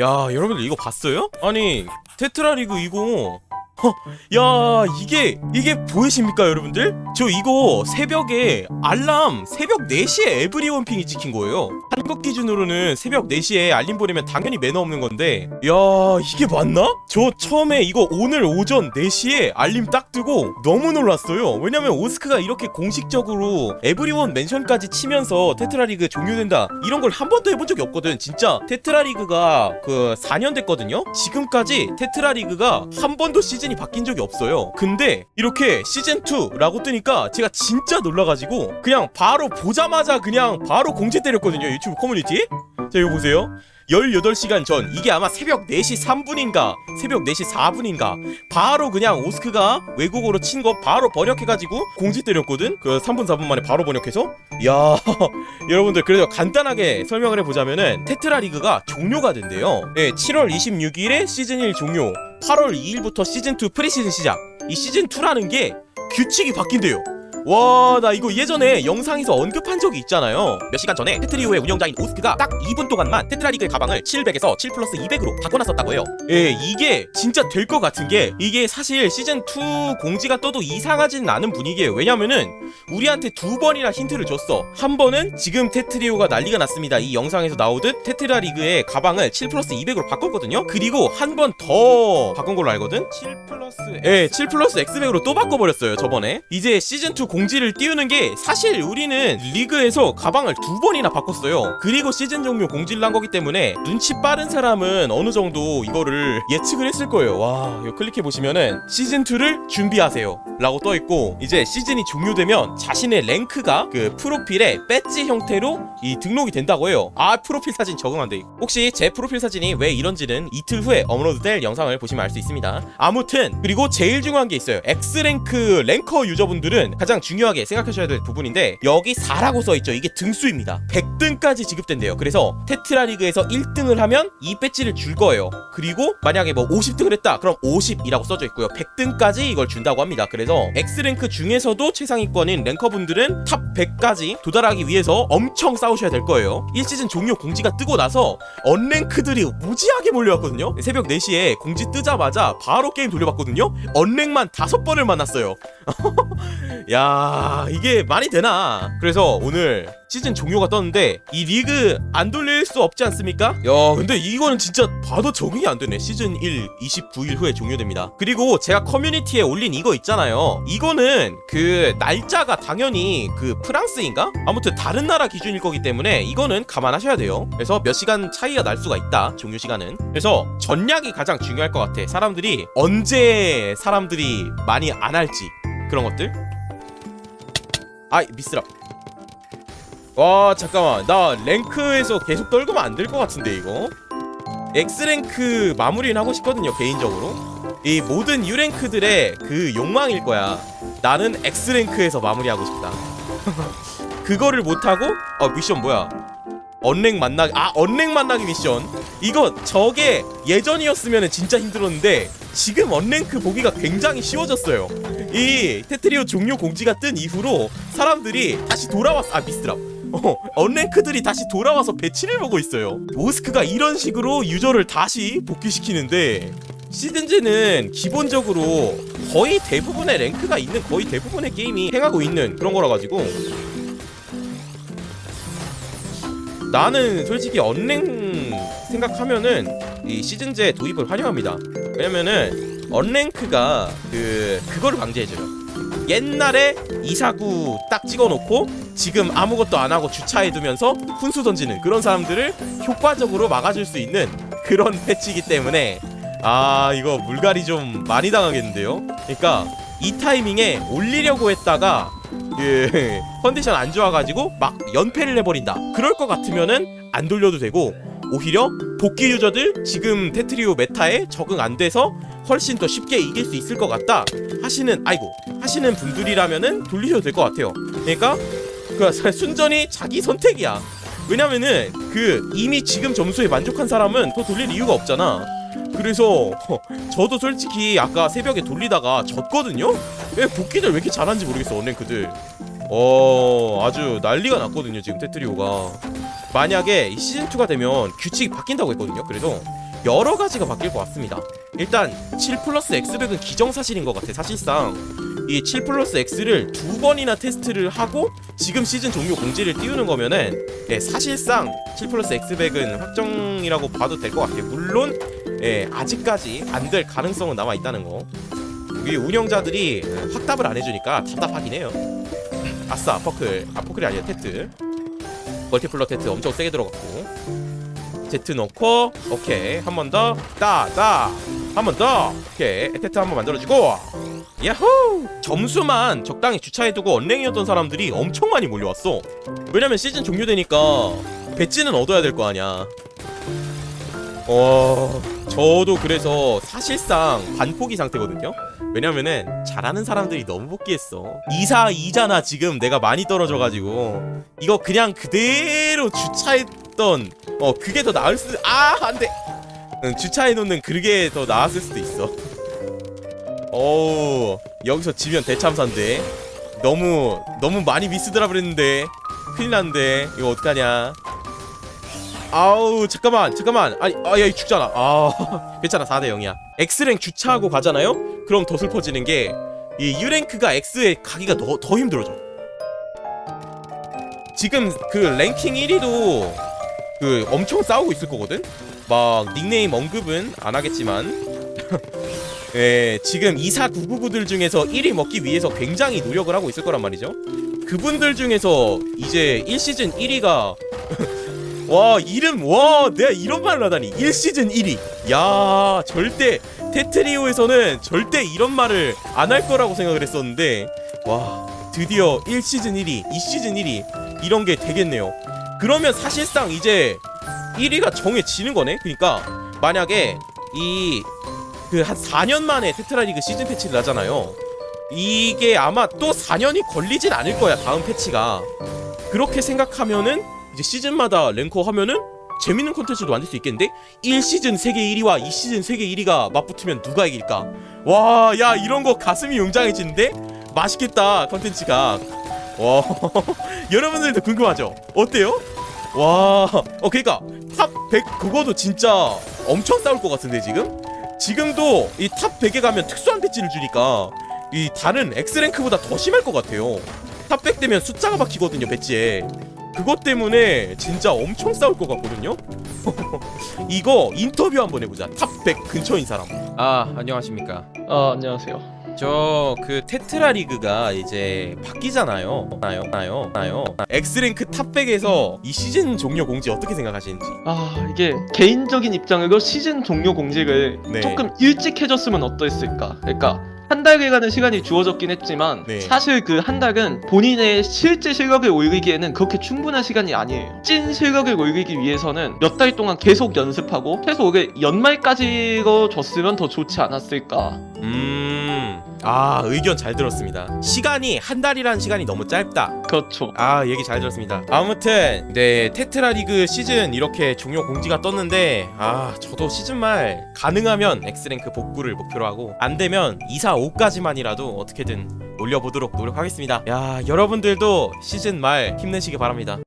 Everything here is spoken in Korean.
야 여러분들 이거 봤어요? 아니 테트라리그 이거 허, 야 이게 이게 보이십니까 여러분들? 저 이거 새벽에 알람 새벽 4시에 에브리원 핑이 찍힌 거예요. 한국 기준으로는 새벽 4시에 알림 보내면 당연히 매너 없는 건데. 야 이게 맞나? 저 처음에 이거 오늘 오전 4시에 알림 딱 뜨고 너무 놀랐어요. 왜냐면 오스크가 이렇게 공식적으로 에브리원 멘션까지 치면서 테트라리그 종료된다 이런 걸 한 번도 해본 적이 없거든. 진짜 테트라리그가 그 4년 됐거든요? 지금까지 테트라리그가 한 번도 시즌 이 바뀐 적이 없어요. 근데 이렇게 시즌2라고 뜨니까 제가 진짜 놀라가지고 그냥 바로 보자마자 그냥 바로 공지 때렸거든요 유튜브 커뮤니티 자 이거 보세요. 18시간 전 이게 아마 새벽 4시 3분인가 새벽 4시 4분인가 바로 그냥 오스크가 외국어로 친 거 바로 번역해가지고 공지 때렸거든? 그 3분 4분 만에 바로 번역해서? 야 여러분들 그래서 간단하게 설명을 해보자면은 테트라 리그가 종료가 된대요. 예 7월 26일에 시즌 1 종료 8월 2일부터 시즌 2 프리시즌 시작. 이 시즌 2라는 게 규칙이 바뀐대요 와, 나 이거 예전에 영상에서 언급한 적이 있잖아요. 몇 시간 전에 테트리오의 운영자인 오스크가 딱 2분 동안만 테트라리그의 가방을 700에서 7 플러스 200으로 바꿔놨었다고 해요. 예, 이게 진짜 될 것 같은 게 이게 사실 시즌2 공지가 떠도 이상하진 않은 분위기예요. 왜냐면은 우리한테 두 번이나 힌트를 줬어. 한 번은 지금 테트리오가 난리가 났습니다. 이 영상에서 나오듯 테트라리그의 가방을 7 플러스 200으로 바꿨거든요. 그리고 한 번 더 바꾼 걸로 알거든. 7 플러스 예, 7 플러스 X백으로 또 바꿔버렸어요. 저번에. 이제 시즌2 공지를 띄우는 게 사실 우리는 리그에서 가방을 두 번이나 바꿨어요. 그리고 시즌 종료 공지를 한 거기 때문에 눈치 빠른 사람은 어느 정도 이거를 예측을 했을 거예요. 와, 이거 클릭해 보시면은 시즌 2를 준비하세요. 라고 떠 있고 이제 시즌이 종료되면 자신의 랭크가 그 프로필에 배지 형태로 이 등록이 된다고 해요. 아, 프로필 사진 적응 안 돼. 혹시 제 프로필 사진이 왜 이런지는 이틀 후에 업로드 될 영상을 보시면 알 수 있습니다. 아무튼 그리고 제일 중요한 게 있어요. X랭크 랭커 유저분들은 가장 중요하게 생각하셔야 될 부분인데 여기 4라고 써 있죠. 이게 등수입니다. 100등까지 지급된대요. 그래서 테트라 리그에서 1등을 하면 이 배지를 줄 거예요. 그리고 만약에 뭐 50등을 했다. 그럼 50이라고 써져 있고요. 100등까지 이걸 준다고 합니다. 그래서 X랭크 중에서도 최상위권인 랭커분들은 탑 100까지 도달하기 위해서 엄청 싸우셔야 될 거예요. 1시즌 종료 공지가 뜨고 나서 언랭크들이 무지하게 몰려왔거든요. 새벽 4시에 공지 뜨자마자 바로 게임 돌려봤거든요. 언랭만 다섯 번을 만났어요. 야 이게 말이 되나? 그래서 오늘 시즌 종료가 떴는데 이 리그 안 돌릴 수 없지 않습니까? 야 근데 이거는 진짜 봐도 적응이 안 되네. 시즌 1 29일 후에 종료됩니다. 그리고 제가 커뮤니티에 올린 이거 있잖아요. 이거는 그 날짜가 당연히 그 프랑스인가? 아무튼 다른 나라 기준일 거기 때문에 이거는 감안하셔야 돼요. 그래서 몇 시간 차이가 날 수가 있다 종료 시간은. 그래서 전략이 가장 중요할 것 같아. 사람들이 언제 사람들이 많이 안 할지 그런 것들 아이 미스랍 와 잠깐만. 나 랭크에서 계속 떨구면 안 될 것 같은데 이거? X랭크 마무리는 하고 싶거든요 개인적으로. 이 모든 U랭크들의 그 욕망일 거야. 나는 X랭크에서 마무리하고 싶다. 그거를 못하고 어 미션 뭐야? 언랭 만나기 아 언랭 만나기 미션. 이거 저게 예전이었으면 진짜 힘들었는데 지금 언랭크 보기가 굉장히 쉬워졌어요. 이 테트리오 종료 공지가 뜬 이후로 사람들이 다시 돌아왔어 아 미스랍 어, 언랭크들이 다시 돌아와서 배치를 보고 있어요. 모스크가 이런 식으로 유저를 다시 복귀시키는데 시즌제는 기본적으로 거의 대부분의 랭크가 있는 거의 대부분의 게임이 행하고 있는 그런 거라 가지고 나는 솔직히 언랭 생각하면은 이 시즌제 도입을 환영합니다. 왜냐면은 언랭크가 그 그거를 방지해줘요. 옛날에 이사구 딱 찍어놓고 지금 아무것도 안 하고 주차해두면서 훈수 던지는 그런 사람들을 효과적으로 막아줄 수 있는 그런 패치이기 때문에 아 이거 물갈이 좀 많이 당하겠는데요. 그러니까 이 타이밍에 올리려고 했다가 그 컨디션 안 좋아가지고 막 연패를 해버린다. 그럴 것 같으면은 안 돌려도 되고 오히려 복귀 유저들 지금 테트리오 메타에 적응 안 돼서 훨씬 더 쉽게 이길 수 있을 것 같다 하시는 아이고 하시는 분들이라면은 돌리셔도 될 것 같아요. 그러니까 그 순전히 자기 선택이야. 왜냐면은 그 이미 지금 점수에 만족한 사람은 더 돌릴 이유가 없잖아. 그래서 저도 솔직히 아까 새벽에 돌리다가 졌거든요. 왜 복귀들 왜 이렇게 잘하는지 모르겠어 언랭크들. 어 아주 난리가 났거든요 지금 테트리오가. 만약에 이 시즌 2가 되면 규칙이 바뀐다고 했거든요. 그래서 여러 가지가 바뀔 것 같습니다. 일단 7 플러스 X백은 기정사실인 것 같아. 사실상 이 7 플러스 X를 두 번이나 테스트를 하고 지금 시즌 종료 공지를 띄우는 거면은 예, 사실상 7 플러스 X백은 확정이라고 봐도 될 것 같아요. 물론 예, 아직까지 안 될 가능성은 남아 있다는 거. 이 운영자들이 확답을 안 해주니까 답답하긴 해요. 아싸 퍼클, 아 퍼클이 아니라 테트. 멀티플러 테트 엄청 세게 들어갔고. Z 넣고 오케이. 한 번 더. 따따. 한 번 더. 오케이. 에테트 한 번 만들어주고. 야호! 점수만 적당히 주차해두고 언랭이었던 사람들이 엄청 많이 몰려왔어. 왜냐면 시즌 종료되니까 배지는 얻어야 될 거 아니야. 어 저도 그래서 사실상 반포기 상태거든요. 왜냐면은 잘하는 사람들이 너무 복귀했어. 2사 2잖아 지금 내가 많이 떨어져가지고 이거 그냥 그대로 주차했던 어 그게 더 나을 수도 아 안돼. 응, 주차해 놓는 그게 더 나았을 수도 있어. 어우 여기서 지면 대참사인데. 너무 너무 많이 미스드라 그랬는데 큰일 났는데. 이거 어떡하냐 아우 잠깐만 잠깐만. 아니 아야 죽잖아. 아 괜찮아 4대 0이야. X랭 주차하고 가잖아요? 그럼 더 슬퍼지는 게 이 U랭크가 X에 가기가 더, 더 힘들어져. 지금 그 랭킹 1위도 그 엄청 싸우고 있을 거거든? 막 닉네임 언급은 안 하겠지만. 예, 지금 24999들 중에서 1위 먹기 위해서 굉장히 노력을 하고 있을 거란 말이죠. 그분들 중에서 이제 1시즌 1위가 와 이름 와 내가 이런 말을 하다니. 1시즌 1위. 야 절대 테트리오에서는 절대 이런 말을 안 할 거라고 생각을 했었는데 와 드디어 1시즌 1위 2시즌 1위. 이런 게 되겠네요. 그러면 사실상 이제 1위가 정해지는 거네? 그러니까 만약에 이 그 한 4년 만에 테트라리그 시즌 패치를 하잖아요. 이게 아마 또 4년이 걸리진 않을 거야 다음 패치가. 그렇게 생각하면은 이제 시즌마다 랭커 하면은 재밌는 콘텐츠도 만들 수 있겠는데 1시즌 세계 1위와 2시즌 세계 1위가 맞붙으면 누가 이길까? 와, 야 이런 거 가슴이 웅장해지는데 맛있겠다 콘텐츠가. 와, 여러분들도 궁금하죠? 어때요? 와, 어 그러니까 탑 100 그거도 진짜 엄청 싸울 것 같은데 지금? 지금도 이 탑 100에 가면 특수한 배지를 주니까 이 다른 X랭크보다 더 심할 것 같아요. 탑 100 되면 숫자가 박히거든요, 배지에. 그것 때문에 진짜 엄청 싸울 것 같거든요. 이거 인터뷰 한번 해보자. 탑 100 근처인 사람. 아 안녕하십니까. 아 안녕하세요. 저 그 테트라 리그가 이제 바뀌잖아요. 나요, 나요, 나요. X랭크 탑 100에서 이 시즌 종료 공지 어떻게 생각하시는지. 아 이게 개인적인 입장으로 시즌 종료 공지를 네. 조금 일찍 해줬으면 어떠했을까? 그러니까 한 달간의 시간이 주어졌긴 했지만 네. 사실 그 한 달은 본인의 실제 실력을 올리기에는 그렇게 충분한 시간이 아니에요. 찐 실력을 올리기 위해서는 몇 달 동안 계속 연습하고 최소 올해 연말까지로 줬으면 더 좋지 않았을까? 음, 아 의견 잘 들었습니다. 시간이 한 달이라는 시간이 너무 짧다. 그렇죠. 아 얘기 잘 들었습니다. 아무튼 네 테트라 리그 시즌 이렇게 종료 공지가 떴는데 아 저도 시즌 말 가능하면 X랭크 복구를 목표로 하고 안 되면 2, 4, 5까지만이라도 어떻게든 올려보도록 노력하겠습니다. 야 여러분들도 시즌 말 힘내시기 바랍니다.